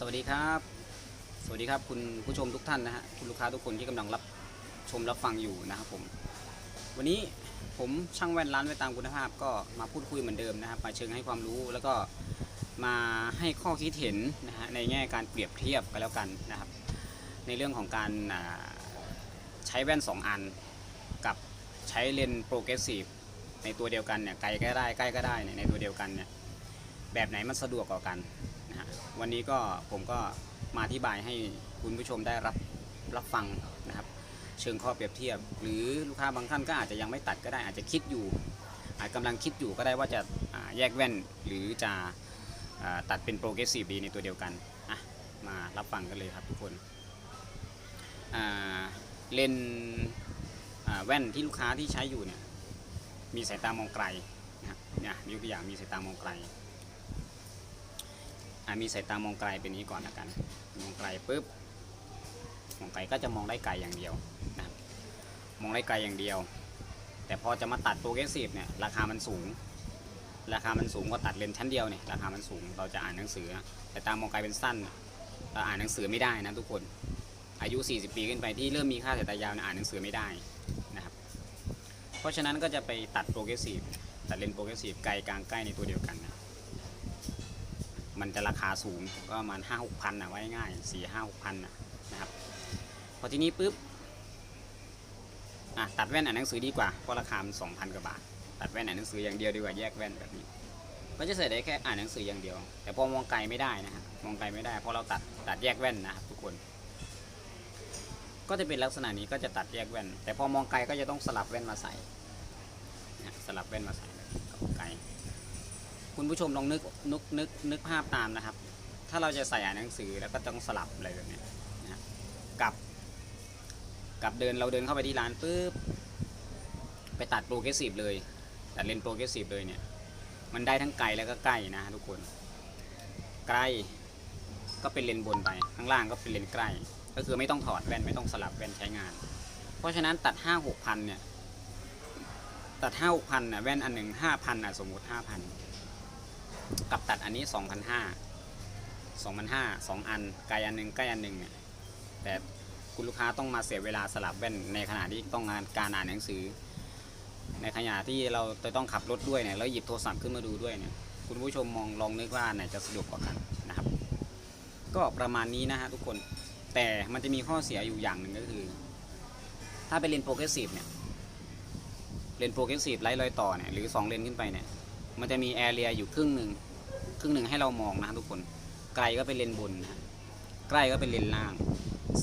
สวัสดีครับ สวัสดีครับคุณผู้ชมทุกท่านนะฮะคุณลูกค้าทุกคนที่กำลังรับชมรับฟังอยู่นะครับผมวันนี้ผมช่างแว่นร้านไว้ตามคุณภาพ ก็มาพูดคุยเหมือนเดิมนะครับมาเชิงให้ความรู้แล้วก็มาให้ข้อคิดเห็นนะฮะในแง่การเปรียบเทียบกันแล้วกันนะครับ ในเรื่องของการใช้แว่น 2 อัน กับใช้เลนส์โปรเกรสซีฟในตัวเดียวกันเนี่ยไกลก็ได้ใกล้ก็ได้ในตัวเดียวกันเนี่ยแบบไหนมันสะดวกกว่ากัน วันนี้ก็ผมก็มาอธิบายให้คุณผู้ชมได้รับรับฟังนะครับ เชิงข้อเปรียบเทียบ หรือลูกค้าบางท่านก็อาจจะยังไม่ตัดก็ได้อาจจะคิดอยู่ อาจกำลังคิดอยู่ก็ได้ว่าจะาแยกแว่นหรือจะอตัดเป็นโปรเกรสซีฟดีในตัวเดียวกันมารับฟังกันเลยครับทุกคนเลนแว่นที่ลูกค้าที่ใช้อยู่เนี่ยมีสายตามองไกลนะครับเนี่ยยกตัวอย่างมีสายตามองไกล มีสายตามองไกลเป็นนี้ก่อนละกัน มองไกลปุ๊บ มองไกลก็จะมองได้ไกลอย่างเดียวนะมองได้ไกลอย่างเดียว แต่พอจะมาตัดโปรเกรสซีฟเนี่ยราคามันสูง ราคามันสูงก็ตัดเลนชั้นเดียวเนี่ยราคามันสูงเราจะอ่านหนังสือแต่ตามองไกลเป็นสั้นเราอ่านหนังสือไม่ได้นะทุกคนอายุ 40 ปีขึ้นไปที่เริ่มมีค่าสายตายาวอ่านหนังสือไม่ได้นะครับ เพราะฉะนั้นก็จะไปตัดโปรเกรสซีฟตัดเลนโปรเกรสซีฟไกลกลางใกล้ในตัวเดียวกันนะ มันจะราคาสูงก็ประมาณ5 6พันนะไว้ง่าย4 5 6พันนะนะครับ พอทีนี้ปุ๊บอะตัดแว่นอ่านหนังสือดีกว่าเพราะราคามัน2,000กว่าบาท ตัดแว่นอ่านหนังสืออย่างเดียวดีกว่าแยกแว่นแบบนี้ก็จะใส่ได้แค่อ่านหนังสืออย่างเดียว แต่พอมองไกลไม่ได้นะฮะมองไกลไม่ได้เพราะเราตัดตัดแยกแว่นนะครับทุกคน ก็จะเป็นลักษณะนี้ก็จะตัดแยกแว่น แต่พอมองไกลก็จะต้องสลับแว่นมาใส่สลับแว่นมาใส่กับไกล คุณผู้ชมลองนึกนึกนึกนึกภาพตามนะครับ ถ้าเราจะใส่อ่านหนังสือแล้วก็ต้องสลับอะไรแบบนี้นะกับ กับเดินเราเดินเข้าไปที่ร้านปุ๊บไปตัดโปรเกรสซีฟเลยตัดเลนโปรเกรสซีฟเลยเนี่ย มันได้ทั้งไกลแล้วก็ใกล้นะทุกคนใกล้ก็เป็นเลนบนไป ข้างล่างก็เป็นเลนใกล้ ก็คือไม่ต้องถอดแว่นไม่ต้องสลับแว่นใช้งาน เพราะฉะนั้นตัดห้าหกพันเนี่ย ตัดห้าหกพันน่ะแว่นอันหนึ่งห้าพันอะสมมติห้าพัน กับตัดอันนี้สองพันห้าสองพันห้าสองอันไกลอันหนึ่งใกล้อันหนึ่งเนี่ยแต่คุณลูกค้าต้องมาเสียเวลาสลับแว่นในขณะที่ต้องงานการอ่านหนังสือ ในขณะที่เราต้องขับรถด้วยเนี่ยแล้วหยิบโทรศัพท์ขึ้นมาดูด้วยเนี่ยคุณผู้ชมมองลองนึกว่าไหนจะสะดวกกว่ากันนะครับ ก็ประมาณนี้นะฮะทุกคนแต่มันจะมีข้อเสียอยู่อย่างหนึ่งก็คือ ถ้าเป็นเลนโปรเกรสซีฟเนี่ยเลนโปรเกรสซีฟไร้รอยต่อเนี่ยหรือ 2 เลนขึ้นไปเนี่ย มันจะมีแอเรียอยู่ครึ่งหนึ่งครึ่งหนึ่งให้เรามองนะทุกคน ไกลก็เป็นเลนบนนะใกล้ก็เป็นเลนล่าง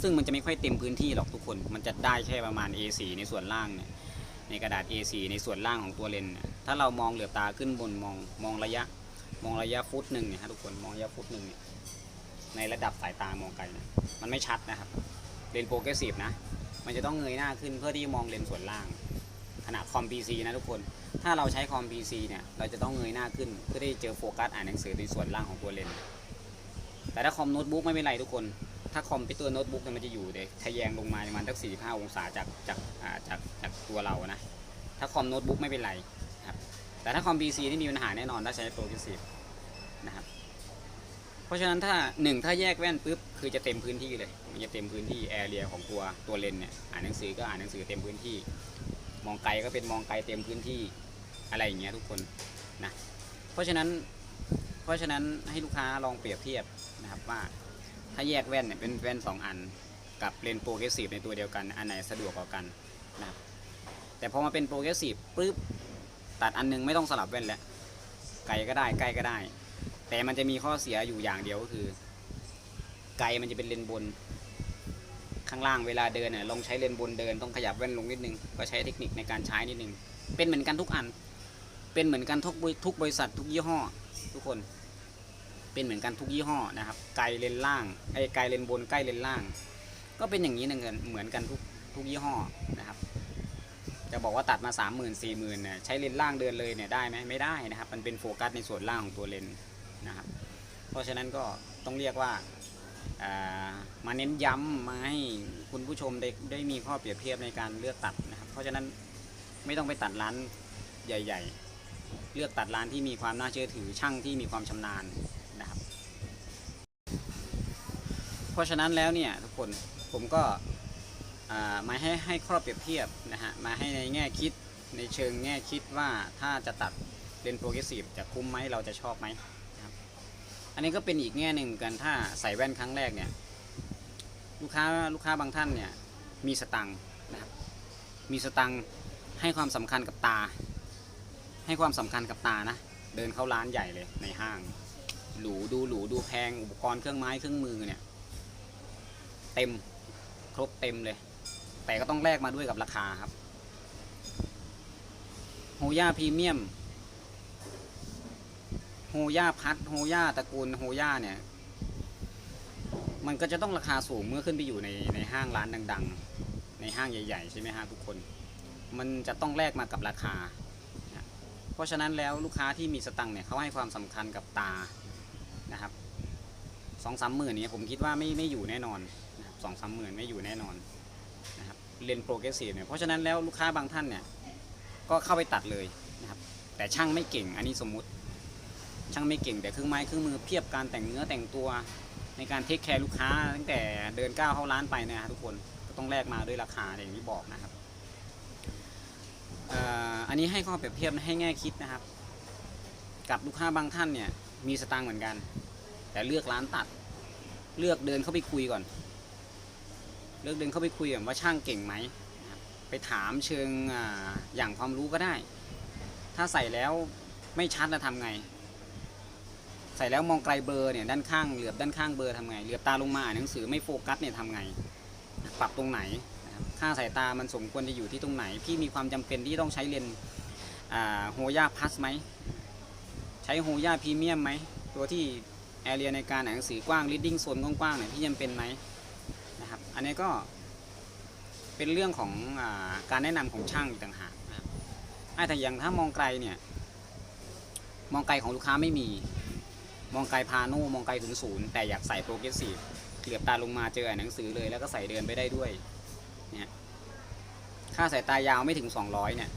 ซึ่งมันจะไม่ค่อยเต็มพื้นที่หรอกทุกคน มันจะได้แค่ประมาณ A4 ในส่วนล่างเนี่ยในกระดาษ A4 ในส่วนล่างของตัวเลนถ้าเรามองเหลือบตาขึ้นบนมองมองระยะ มองระยะฟุตหนึ่งเนี่ยฮะทุกคนมองระยะฟุตหนึ่งเนี่ยในระดับสายตามองไกลเนี่ยมันไม่ชัดนะครับเลนโปรเกรสซีฟนะมันจะต้องเงยหน้าขึ้นเพื่อที่มองเลนส่วนล่าง ณะคอม PC นะทุกคน ถ้าเราใช้คอม PC เนี่ยเราจะต้องเงยหน้าขึ้นเพื่อที่จะเจอโฟกัสอ่านหนังสือในส่วนล่างของตัวเลนส์แต่ถ้าคอมโน้ตบุ๊กไม่เป็นไรทุกคน ถ้าคอมพิวเตอร์โน้ตบุ๊กเนี่ยมันจะอยู่เด็ทะแยงลงมาประมาณสัก45 องศาจากจากอ่าจากจากตัวเรานะ ถ้าคอมโน้ตบุ๊กไม่เป็นไรครับแต่ถ้าคอม PC ที่มีปัญหาแน่นอนถ้าใช้โปรเกรสซีฟนะครับเพราะฉะนั้นถ้าหนึ่งถ้าแยกแว่นปุ๊บคือจะเต็มพื้นที่เลยมันจะเต็มพื้นที่แอเรียของตัวตัวเลนเนี่ยอ่านหนังสือก็อ่านหนังสือเต็มพื้นที่ มองไกลก็เป็นมองไกลเต็มพื้นที่อะไรอย่างเงี้ยทุกคนนะเพราะฉะนั้นเพราะฉะนั้นให้ลูกค้าลองเปรียบเทียบนะครับว่าถ้าแยกแว่นเนี่ยเป็นแว่น 2 อันกับเลนส์โปรเกรสซีฟในตัวเดียวกันอันไหนสะดวกกว่ากันนะครับแต่พอมาเป็นโปรเกรสซีฟปุ๊บตัดอันหนึงไม่ต้องสลับแว่นแล้วไกลก็ได้ใกล้ก็ได้ แต่มันจะมีข้อเสียอยู่อย่างเดียวก็คือ ไกลมันจะเป็นเลนบน ข้างล่างเวลาเดินเนี่ยลองใช้เลนบนเดินต้องขยับแว่นลงนิดนึงก็ใช้เทคนิคในการใช้นิดนึงเป็นเหมือนกันทุกอัน เป็นเหมือนกันทุกบริทุกบริษัททุกยี่ห้อ ทุกคน เป็นเหมือนกันทุกยี่ห้อนะครับ ไกลเลนล่างไอ้ไกลเลนบนใกล้เลนล่าง ก็เป็นอย่างนี้นะเงินเหมือนกันทุกทุกยี่ห้อนะครับ จะบอกว่าตัดมา 3 0 0 0 0 4 0 0 0 0เนี่ยใช้เลนล่างเดินเลยเนี่ยได้ไหมไม่ได้นะครับ มันเป็นโฟกัสในส่วนล่างของตัวเลนนะครับ เพราะฉะนั้นก็ต้องเรียกว่า มาเน้นย้ำมาให้คุณผู้ชมได้ได้มีข้อเปรียบเทียบในการเลือกตัดนะครับ เพราะฉะนั้นไม่ต้องไปตัดร้านใหญ่ ๆ เลือกตัดร้านที่มีความน่าเชื่อถือช่างที่มีความชำนาญนะครับ เพราะฉะนั้นแล้วเนี่ยทุกคนผมก็มาให้ให้ข้อเปรียบเทียบนะฮะมาให้ในแง่คิดในเชิงแง่คิดว่าถ้าจะตัดเลนโปรเกรสซีฟจะคุ้มไหมเราจะชอบไหม อันนี้ก็เป็นอีกแง่หนึ่งเหมือนกันถ้าใส่แว่นครั้งแรกเนี่ยลูกค้าลูกค้าบางท่านเนี่ยมีสตังค์นะครับมีสตังค์ให้ความสำคัญกับตา ให้ความสำคัญกับตานะ เดินเข้าร้านใหญ่เลยในห้างหรูดูหรูดูแพงอุปกรณ์เครื่องไม้เครื่องมือเนี่ยเต็มครบเต็มเลย แต่ก็ต้องแลกมาด้วยกับราคาครับโฮย่าพรีเมียม โฮย่าพัดโฮย่าตระกูลโฮย่าเนี่ย มันก็จะต้องราคาสูงเมื่อขึ้นไปอยู่ในในห้างร้านดัง ๆ ในห้างใหญ่ ๆ ใช่ไหมฮะทุกคน มันจะต้องแลกมากับราคา เพราะฉะนั้นแล้วลูกค้าที่มีสตังค์เนี่ยเขาให้ความสำคัญกับตานะครับสองสามหมื่นนี้ผมคิดว่าไม่ไม่อยู่แน่นอนสองสามหมื่นไม่อยู่แน่นอนนะครับเรียนโปรเกรสซีฟเนี่ยเพราะฉะนั้นแล้วลูกค้าบางท่านเนี่ยก็เข้าไปตัดเลยนะครับแต่ช่างไม่เก่งอันนี้สมมุติ ช่างไม่เก่งแต่เครื่องไม้เครื่องมือเพียบการแต่งเนื้อแต่งตัว ในการเทคแคร์ลูกค้าตั้งแต่เดินก้าวเข้าร้านไปเนยนะทุกคนก็ต้องแลกมาด้วยราคาอย่างที่บอกนะครับอันนี้ให้ข้อเปรียบเทียบให้แง่คิดนะครับ กับลูกค้าบางท่านเนี่ยมีสตางค์เหมือนกัน แต่เลือกร้านตัด เลือกเดินเข้าไปคุยก่อน เลือกเดินเข้าไปคุยก่อนว่าช่างเก่งไหมไปถามเชิงออย่างความรู้ก็ได้ ถ้าใส่แล้วไม่ชัดจะทำไง ใส่แล้วมองไกลเบอร์เนี่ยด้านข้างเหลือบด้านข้างเบอร์ทำไงเหลือบตาลงมาอ่านหนังสือไม่โฟกัสเนี่ยทำไง ปรับตรงไหนค่าสายตามันสมควรจะอยู่ที่ตรงไหน พี่มีความจำเป็นที่ต้องใช้เลนโฮย่าพัสไหมใช้โฮย่าพรีเมียมไหมตัวที่แอเรียในการอ่านหนังสือกว้าง reading โซนกว้างๆเนี่ยพี่จำเป็นไหมนะครับอันนี้ก็เป็นเรื่องของอาการแนะนำของช่างต่างหากนะครับอะแต่อย่างถ้ามองไกลเนี่ยมองไกลของลูกค้าไม่มี มองไกลพาโน่มองไกลถึงศูนย์แต่อยากใส่โปรเกรสซีฟเหลือบตาลงมาเจออ่านหนังสือเลย แล้วก็ใส่เดินไปได้ด้วยเนี่ยค่าสายตายาวไม่ถึง 200 เนี่ย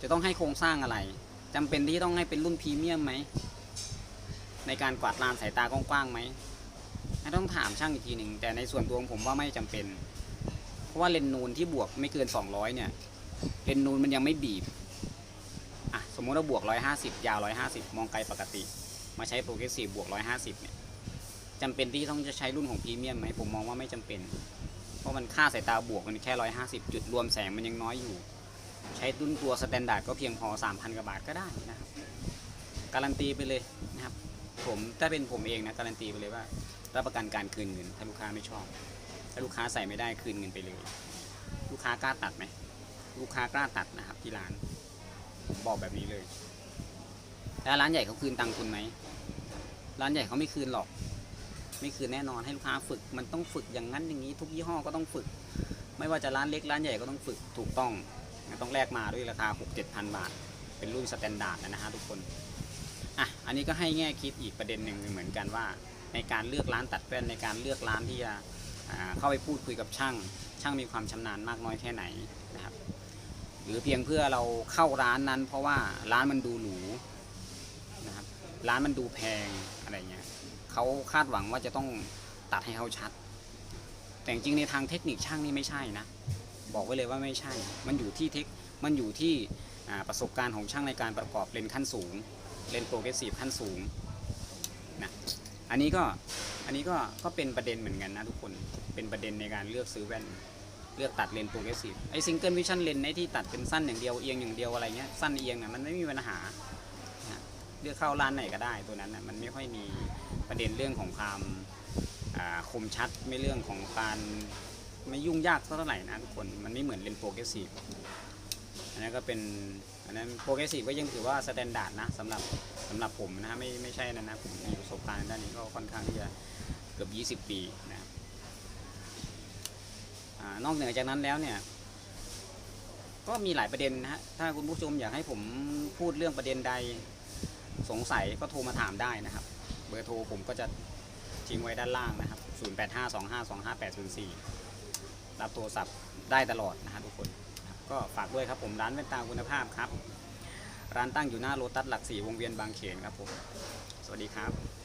จะต้องให้โครงสร้างอะไรจำเป็นที่ต้องให้เป็นรุ่นพรีเมียมไหม ในการกวาดลานสายตากว้างๆไหมต้องถามช่างอีกทีหนึ่งแต่ในส่วนตัวผมว่าไม่จำเป็น เพราะว่าเลนนูนที่บวกไม่เกิน 200 เนี่ย เลนนูนมันยังไม่บีบอะสมมติว่าบวก 150 ยาว 150 มองไกลปกติ มาใช้โปรเกรสซีฟบวก150เนี่ยจำเป็นที่ต้องจะใช้รุ่นของพรีเมียมไหมผมมองว่าไม่จำเป็น เพราะมันค่าสายตาบวกมันแค่150จุดรวมแสงมันยังน้อยอยู่ ใช้รุ่นตัวสแตนดาร์ดก็เพียงพอ3,000กว่าบาทก็ได้นะครับ การันตีไปเลยนะครับผมถ้าเป็นผมเองนะการันตีไปเลยว่า รับประกันการคืนเงิน ถ้าลูกค้าไม่ชอบ ถ้าลูกค้าใส่ไม่ได้คืนเงินไปเลย ลูกค้ากล้าตัดไหมลูกค้ากล้าตัดนะครับที่ร้านผมบอกแบบนี้เลย แล้วร้านใหญ่เขาคืนตังคุณไหมร้านใหญ่เขาไม่คืนหรอก ไม่คืนแน่นอนให้ลูกค้าฝึก มันต้องฝึกอย่างนั้นอย่างนี้ ทุกยี่ห้อก็ต้องฝึก ไม่ว่าจะร้านเล็กร้านใหญ่ก็ต้องฝึกถูกต้องต้องแลกมาด้วยราคา 6 7 0 0 0บาท เป็นรุ่นสแตนดาร์ดนะฮะทุกคนอะอันนี้ก็ให้แง่คิดอีกประเด็นหนึ่งเหมือนกันว่า ในการเลือกร้านตัดแว่นในการเลือกร้านที่จะเข้าไปพูดคุยกับช่าง ช่างมีความชำนาญมากน้อยแค่ไหนนะครับ หรือเพียงเพื่อเราเข้าร้านนั้น เพราะว่าร้านมันดูหรู ร้านมันดูแพงอะไรเงี้ยเขาคาดหวังว่าจะต้องตัดให้เขาชัด แต่จริงในทางเทคนิคช่างนี่ไม่ใช่นะ บอกไว้เลยว่าไม่ใช่ มันอยู่ที่เทคมันอยู่ที่ประสบการณ์ของช่างในการประกอบเลนขั้นสูง เลนโปรเกรสซีฟขั้นสูงนะอันนี้ก็อันนี้ก็ก็เป็นประเด็นเหมือนกันนะทุกคนเป็นประเด็นในการเลือกซื้อแว่นเลือกตัดเลนโปรเกรสซีฟไอซิงเกิลวิชั่นเลนส์ไอที่ตัดเป็นสั้นอย่างเดียวเอียงอย่างเดียวอะไรเงี้ยสั้นเอียงน่ะมันไม่มีปัญหา เลือกเข้าร้านไหนก็ได้ตัวนั้นนะมันไม่ค่อยมีประเด็นเรื่องของความคมชัดไม่เรื่องของการไม่ยุ่งยากเท่าไหร่นะทุกคนมันไม่เหมือนเลนโปรเกรสซีฟอันนั้นก็เป็นอันนั้นโปรเกรสซีฟก็ยังถือว่าสแตนดาร์ดนะสำหรับสำหรับผมนะฮะไม่ไม่ใช่นะนะผมมีประสบการณ์ด้านนี้ก็ค่อนข้างที่จะเกือบ 20 ปีนะอนอกเหนือจากนั้นแล้วเนี่ยก็มีหลายประเด็นนะฮะถ้าคุณผู้ชมอยากให้ผมพูดเรื่องประเด็นใด สงสัยก็โทรมาถามได้นะครับ เบอร์โทรผมก็จะทิ้งไว้ด้านล่างนะครับ 0852525804 รับโทรศัพท์ได้ตลอดนะฮะทุกคนก็ฝากด้วยครับผมร้านแว่นตาคุณภาพครับ ร้านตั้งอยู่หน้าโลตัสหลักสี่วงเวียนบางเขนครับผม สวัสดีครับ